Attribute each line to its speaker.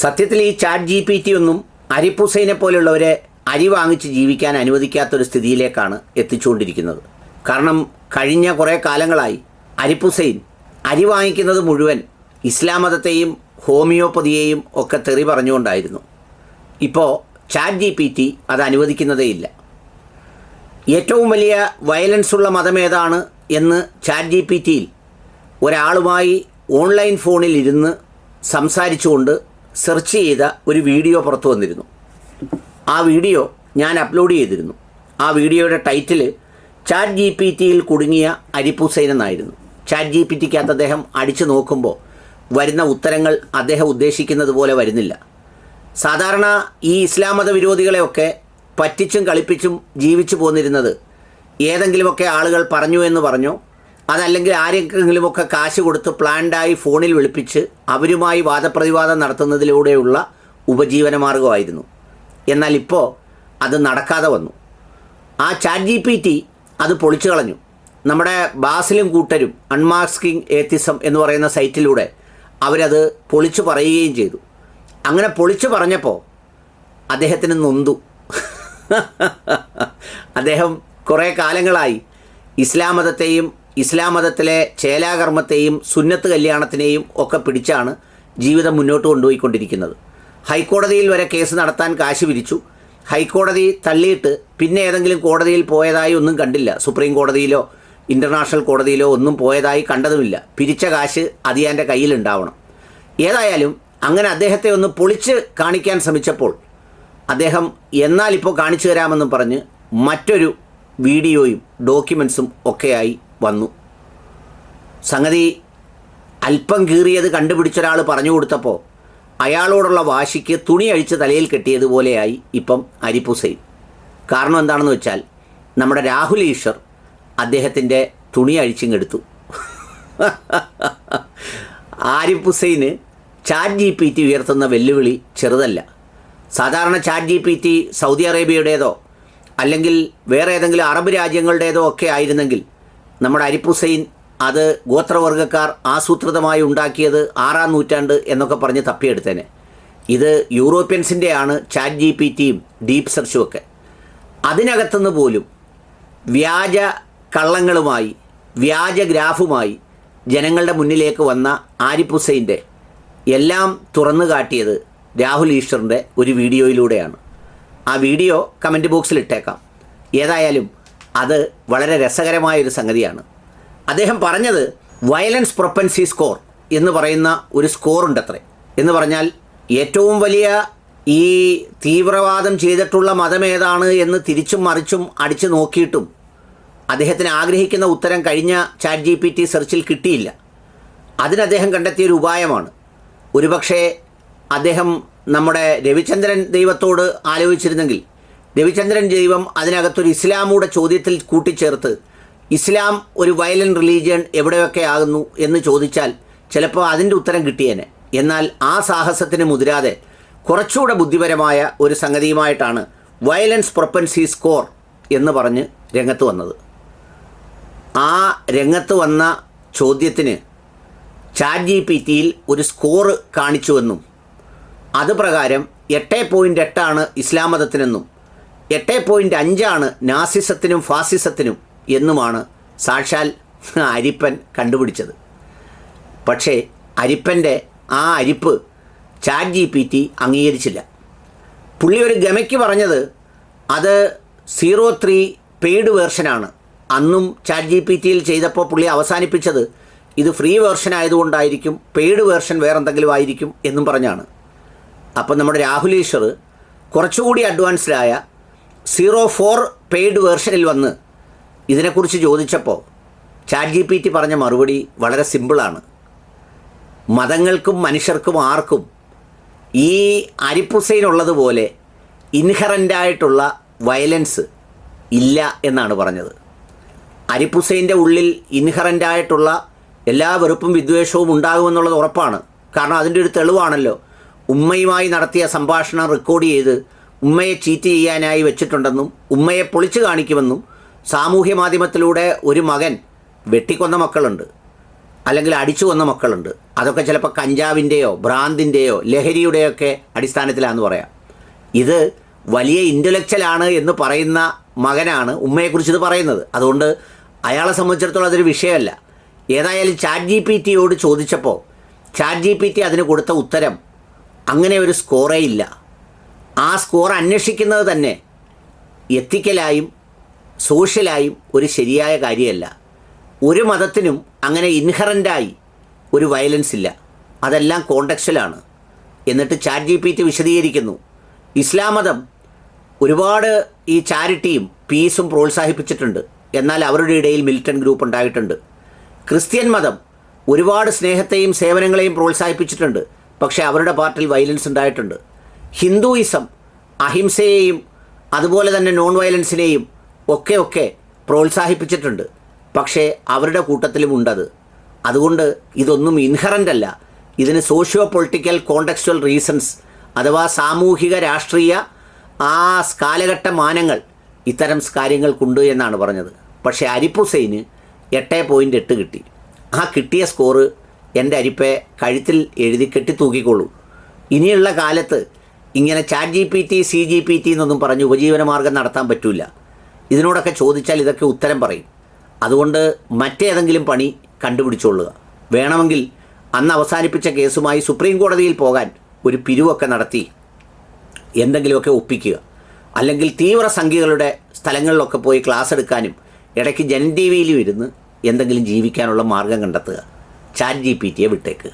Speaker 1: സത്യത്തിൽ ഈ chat G P T ഒന്നും അരിഫ് ഹുസൈനെ പോലുള്ളവരെ അരി വാങ്ങിച്ച് ജീവിക്കാൻ അനുവദിക്കാത്തൊരു സ്ഥിതിയിലേക്കാണ് എത്തിച്ചുകൊണ്ടിരിക്കുന്നത്. കാരണം കഴിഞ്ഞ കുറേ കാലങ്ങളായി അരിഫ് ഹുസൈൻ അരി വാങ്ങിക്കുന്നത് മുഴുവൻ ഇസ്ലാം മതത്തെയും ഹോമിയോപ്പതിയെയും ഒക്കെ തെറി പറഞ്ഞുകൊണ്ടായിരുന്നു. ഇപ്പോൾ ചാറ്റ് ജി പി ടി അത് അനുവദിക്കുന്നതേയില്ല. ഏറ്റവും വലിയ വയലൻസ് ഉള്ള മതമേതാണ് എന്ന് ചാറ്റ് ജി പി ടിയിൽ ഒരാളുമായി ഓൺലൈൻ ഫോണിൽ ഇരുന്ന് സംസാരിച്ചുകൊണ്ട് സെർച്ച് ചെയ്ത ഒരു വീഡിയോ പുറത്തു വന്നിരുന്നു. ആ വീഡിയോ ഞാൻ അപ്ലോഡ് ചെയ്തിരുന്നു. ആ വീഡിയോയുടെ ടൈറ്റിൽ ചാറ്റ് ജി പി ടിയിൽ കുടുങ്ങിയ അരിപ്പുസൈൻ എന്നായിരുന്നു. ചാറ്റ് ജി പി ടിക്കകത്ത് അദ്ദേഹം അടിച്ചു നോക്കുമ്പോൾ വരുന്ന ഉത്തരങ്ങൾ അദ്ദേഹം ഉദ്ദേശിക്കുന്നത് പോലെ വരുന്നില്ല. സാധാരണ ഈ ഇസ്ലാം മത വിരോധികളെയൊക്കെ പറ്റിച്ചും കളിപ്പിച്ചും ജീവിച്ചു പോന്നിരുന്നത് ഏതെങ്കിലുമൊക്കെ ആളുകൾ പറഞ്ഞു എന്ന് പറഞ്ഞോ അതല്ലെങ്കിൽ ആരെങ്കിലുമൊക്കെ കാശ് കൊടുത്ത് പ്ലാൻഡായി ഫോണിൽ വിളിപ്പിച്ച് അവരുമായി വാദപ്രതിവാദം നടത്തുന്നതിലൂടെയുള്ള ഉപജീവന മാർഗമായിരുന്നു എന്നാൽ ഇപ്പോൾ അത് നടക്കാതെ വന്നു. ആ ചാറ്റ് ജി പി ടി അത് പൊളിച്ചു കളഞ്ഞു. നമ്മുടെ ബാസിലും കൂട്ടരും അൺമാസ്കിംഗ് ഏത്തിസം എന്ന് പറയുന്ന സൈറ്റിലൂടെ അവരത് പൊളിച്ചു പറയുകയും ചെയ്തു. അങ്ങനെ പൊളിച്ചു പറഞ്ഞപ്പോൾ അദ്ദേഹത്തിന് നൊന്തു. അദ്ദേഹം കുറേ കാലങ്ങളായി ഇസ്ലാം മതത്തെയും ഇസ്ലാം മതത്തിലെ ചേലാകർമ്മത്തെയും സുന്നത്ത് കല്യാണത്തിനെയും ഒക്കെ പിടിച്ചാണ് ജീവിതം മുന്നോട്ട് കൊണ്ടുപോയിക്കൊണ്ടിരിക്കുന്നത്. ഹൈക്കോടതിയിൽ വരെ കേസ് നടത്താൻ കാശ് പിരിച്ചു. ഹൈക്കോടതി തള്ളിയിട്ട് പിന്നെ ഏതെങ്കിലും കോടതിയിൽ പോയതായി ഒന്നും കണ്ടില്ല. സുപ്രീം കോടതിയിലോ ഇന്റർനാഷണൽ കോടതിയിലോ ഒന്നും പോയതായി കണ്ടതുമില്ല. പിരിച്ച കാശ് അതിയാന്റെ കയ്യിലുണ്ടാവണം. ഏതായാലും അങ്ങനെ അദ്ദേഹത്തെ ഒന്ന് പൊളിച്ച് കാണിക്കാൻ ശ്രമിച്ചപ്പോൾ അദ്ദേഹം എന്നാൽ ഇപ്പോൾ കാണിച്ചു തരാമെന്നും പറഞ്ഞ് മറ്റൊരു വീഡിയോയും ഡോക്യുമെൻസും ഒക്കെയായി വന്നു. സംഗതി അല്പം കീറിയത് കണ്ടുപിടിച്ചൊരാൾ പറഞ്ഞു കൊടുത്തപ്പോൾ അയാളോടുള്ള വാശിക്ക് തുണി അഴിച്ച് തലയിൽ കെട്ടിയതുപോലെയായി ഇപ്പം അരിപ്പുസൈൻ കാരണം എന്താണെന്ന് വെച്ചാൽ നമ്മുടെ രാഹുൽ ഈശ്വർ അദ്ദേഹത്തിന്റെ തുണി അഴിച്ചിങ്ങെടുത്തു ആരിഫ് ഹുസൈന് ചാറ്റ് ജി പി ടി ഉയർത്തുന്ന വെല്ലുവിളി ചെറുതല്ല. സാധാരണ chat G P T Saudi അറേബ്യയുടേതോ അല്ലെങ്കിൽ വേറെ ഏതെങ്കിലും അറബ് രാജ്യങ്ങളുടേതോ ഒക്കെ ആയിരുന്നെങ്കിൽ നമ്മുടെ അരിപ്പുസൈൻ അത് ഗോത്രവർഗക്കാർ ആസൂത്രിതമായി ഉണ്ടാക്കിയത് ആറാം നൂറ്റാണ്ട് എന്നൊക്കെ പറഞ്ഞ് തപ്പിയെടുത്തേനെ. ഇത് യൂറോപ്യൻസിന്റെയാണ് ചാറ്റ് ജി പി ടിയും ഡീപ് സെർച്ചും ഒക്കെ അതിനകത്തുനിന്ന് പോലും വ്യാജ കള്ളങ്ങളുമായി വ്യാജ ഗ്രാഫുമായി ജനങ്ങളുടെ മുന്നിലേക്ക് വന്ന ആരിഫ് ഹുസൈന്റെ എല്ലാം തുറന്നു കാട്ടിയത് രാഹുൽ ഈശ്വറിന്റെ ഒരു വീഡിയോയിലൂടെയാണ്. ആ വീഡിയോ കമന്റ് ബോക്സിൽ ഇട്ടേക്കാം. ഏതായാലും അത് വളരെ രസകരമായ ഒരു സംഗതിയാണ്. അദ്ദേഹം പറഞ്ഞത് വയലൻസ് പ്രൊപ്പൻസി സ്കോർ എന്ന് പറയുന്ന ഒരു സ്കോർ ഉണ്ടത്രേ. എന്ന് പറഞ്ഞാൽ ഏറ്റവും വലിയ ഈ തീവ്രവാദം ചെയ്തിട്ടുള്ള മതം ഏതാണ് എന്ന് തിരിച്ചും മറിച്ചും അടിച്ചു നോക്കിയിട്ടും അദ്ദേഹത്തിന് ആഗ്രഹിക്കുന്ന ഉത്തരം കഴിഞ്ഞ ചാറ്റ് ജി പി ടി സെർച്ചിൽ കിട്ടിയില്ല. അതിന് അദ്ദേഹം കണ്ടെത്തിയ ഒരു ഉപായമാണ്. ഒരുപക്ഷേ അദ്ദേഹം നമ്മുടെ രവിചന്ദ്രൻ ദൈവത്തോട് ആലോചിച്ചിരുന്നെങ്കിൽ രവിചന്ദ്രൻ ദൈവം അതിനകത്തൊരു ഇസ്ലാമൂടെ ചോദ്യത്തിൽ കൂട്ടിച്ചേർത്ത് ഇസ്ലാം ഒരു വയലന്റ് റിലീജിയൻ എവിടെയൊക്കെ ആകുന്നു എന്ന് ചോദിച്ചാൽ ചിലപ്പോൾ അതിന്റെ ഉത്തരം കിട്ടിയേനെ. എന്നാൽ ആ സാഹസത്തിന് മുതിരാതെ കുറച്ചുകൂടെ ബുദ്ധിപരമായ ഒരു സംഗതിയുമായിട്ടാണ് വയലൻസ് പ്രൊപ്പൻസി സ്കോർ എന്ന് പറഞ്ഞ് രംഗത്ത് വന്നത്. ആ രംഗത്ത് വന്ന ചോദ്യത്തിന് ചാറ്റ് ജി പി ടിയിൽ ഒരു സ്കോർ കാണിച്ചുവെന്നും അത് പ്രകാരം എട്ട് പോയിന്റ് എട്ടാണ് ഇസ്ലാം മതത്തിനെന്നും എട്ട് പോയിന്റ് അഞ്ചാണ് നാസിസത്തിനും ഫാസിസത്തിനും എന്നുമാണ് സാക്ഷാൽ അരിപ്പൻ കണ്ടുപിടിച്ചത്. പക്ഷേ അരിപ്പന്റെ ആ അരിപ്പ് ചാറ്റ് ജി പി ടി അംഗീകരിച്ചില്ല. പുള്ളി ഒരു ഗമയ്ക്ക് പറഞ്ഞത് അത് സീറോ ത്രീ പെയ്ഡ് വേർഷനാണ്. അന്നും ചാറ്റ് ജി പി ടിയിൽ ചെയ്തപ്പോൾ പുള്ളി അവസാനിപ്പിച്ചത് ഇത് ഫ്രീ വേർഷൻ ആയതുകൊണ്ടായിരിക്കും പെയ്ഡ് വേർഷൻ വേറെന്തെങ്കിലും ആയിരിക്കും എന്നും പറഞ്ഞാണ്. അപ്പം നമ്മുടെ രാഹുൽ ഈശ്വർ കുറച്ചുകൂടി അഡ്വാൻസ്ഡായ സീറോ ഫോർ പെയ്ഡ് വേർഷനിൽ വന്ന് ഇതിനെക്കുറിച്ച് ചോദിച്ചപ്പോൾ ചാറ്റ് ജി പി ടി പറഞ്ഞ മറുപടി വളരെ സിമ്പിളാണ്. മതങ്ങൾക്കും മനുഷ്യർക്കും ആർക്കും ഈ അരിപ്പുസൈനുള്ളതുപോലെ ഇൻഹറന്റായിട്ടുള്ള വയലൻസ് ഇല്ല എന്നാണ് പറഞ്ഞത്. അരിപ്പുസൈന്റെ ഉള്ളിൽ ഇൻഹറന്റായിട്ടുള്ള എല്ലാ വെറുപ്പും വിദ്വേഷവും ഉണ്ടാകുമെന്നുള്ളത് ഉറപ്പാണ്. കാരണം അതിന്റെ ഒരു തെളിവാണല്ലോ. ഉമ്മയുമായി നടത്തിയ സംഭാഷണം റെക്കോർഡ് ചെയ്ത് ഉമ്മയെ ചീറ്റ് ചെയ്യാനായി വെച്ചിട്ടുണ്ടെന്നും ഉമ്മയെ പൊളിച്ചു കാണിക്കുമെന്നും സാമൂഹ്യ മാധ്യമത്തിലൂടെ ഒരു മകൻ വെട്ടിക്കൊന്ന മക്കളുണ്ട്. അല്ലെങ്കിൽ അടിച്ചു കൊന്ന മക്കളുണ്ട്. അതൊക്കെ ചിലപ്പോൾ കഞ്ചാവിന്റെയോ ഭ്രാന്തിന്റെയോ ലഹരിയുടെയൊക്കെ അടിസ്ഥാനത്തിലാണെന്ന് പറയാം. ഇത് വലിയ ഇന്റലക്ച്വലാണ് എന്ന് പറയുന്ന മകനാണ് ഉമ്മയെക്കുറിച്ച് ഇത് പറയുന്നത്. അതുകൊണ്ട് അയാളെ സംബന്ധിച്ചിടത്തോളം അതൊരു വിഷയമല്ല. ഏതായാലും ചാറ്റ് ജി പി ടിയോട് ചോദിച്ചപ്പോൾ ചാറ്റ് ജി പി ടി അതിന് കൊടുത്ത ഉത്തരം അങ്ങനെ ഒരു സ്കോറേ ഇല്ല. ആ സ്കോർ അന്വേഷിക്കുന്നത് തന്നെ എത്തിക്കലായും സോഷ്യലായും ഒരു ശരിയായ കാര്യമല്ല. ഒരു മതത്തിനും അങ്ങനെ ഇൻഹറന്റായി ഒരു വയലൻസ് ഇല്ല. അതെല്ലാം കോണ്ടക്സ്റ്റലാണ് എന്നിട്ട് ചാറ്റ് ജി പി ടി വിശദീകരിക്കുന്നു. ഇസ്ലാം മതം ഒരുപാട് ഈ ചാരിറ്റിയും പീസും പ്രോത്സാഹിപ്പിച്ചിട്ടുണ്ട്. എന്നാൽ അവരുടെ ഇടയിൽ മിലിറ്റൻ ഗ്രൂപ്പ് ഉണ്ടായിട്ടുണ്ട്. ക്രിസ്ത്യൻ മതം ഒരുപാട് സ്നേഹത്തെയും സേവനങ്ങളെയും പ്രോത്സാഹിപ്പിച്ചിട്ടുണ്ട്. പക്ഷേ അവരുടെ പാർട്ടിൽ വയലൻസ് ഉണ്ടായിട്ടുണ്ട്. ഹിന്ദുയിസം അഹിംസയെയും അതുപോലെ തന്നെ നോൺ വയലൻസിനെയും ഒക്കെ ഒക്കെ പ്രോത്സാഹിപ്പിച്ചിട്ടുണ്ട്. പക്ഷേ അവരുടെ കൂട്ടത്തിലും ഉണ്ടത്. അതുകൊണ്ട് ഇതൊന്നും ഇൻഹറന്റ് അല്ല. ഇതിന് സോഷ്യോ പൊളിറ്റിക്കൽ കോണ്ടക്സ്റ്റുവൽ റീസൺസ് അഥവാ സാമൂഹിക രാഷ്ട്രീയ ആ കാലഘട്ട മാനങ്ങൾ ഇത്തരം കാര്യങ്ങൾക്കുണ്ട് എന്നാണ് പറഞ്ഞത്. പക്ഷേ അരിപ്പ് ഹുസൈന് എട്ട് പോയിന്റ് എട്ട് കിട്ടി. ആ കിട്ടിയ സ്കോറ് എന്റെ അരിപ്പെ കഴുത്തിൽ എഴുതി കെട്ടി തൂക്കിക്കൊള്ളൂ ഇനിയുള്ള കാലത്ത് ഇങ്ങനെ chat G P T C G P T എന്നൊന്നും പറഞ്ഞ് ഉപജീവന മാർഗം നടത്താൻ പറ്റില്ല ഇതിനോടൊക്കെ ചോദിച്ചാൽ ഇതൊക്കെ ഉത്തരം പറയും. അതുകൊണ്ട് മറ്റേതെങ്കിലും പണി കണ്ടുപിടിച്ചോളുക. വേണമെങ്കിൽ അന്ന് അവസാനിപ്പിച്ച കേസുമായി സുപ്രീം കോടതിയിൽ പോകാൻ ഒരു പിരിവൊക്കെ നടത്തി എന്തെങ്കിലുമൊക്കെ ഒപ്പിക്കുക. അല്ലെങ്കിൽ തീവ്ര സംഖ്യകളുടെ സ്ഥലങ്ങളിലൊക്കെ പോയി ക്ലാസ് എടുക്കാനും ഇടയ്ക്ക് ജനൻ ടി വിയിലും ഇരുന്ന് എന്തെങ്കിലും ജീവിക്കാനുള്ള മാർഗം കണ്ടെത്തുക. ചാറ്റ് ജി പി ടിയെ വിട്ടേക്ക്.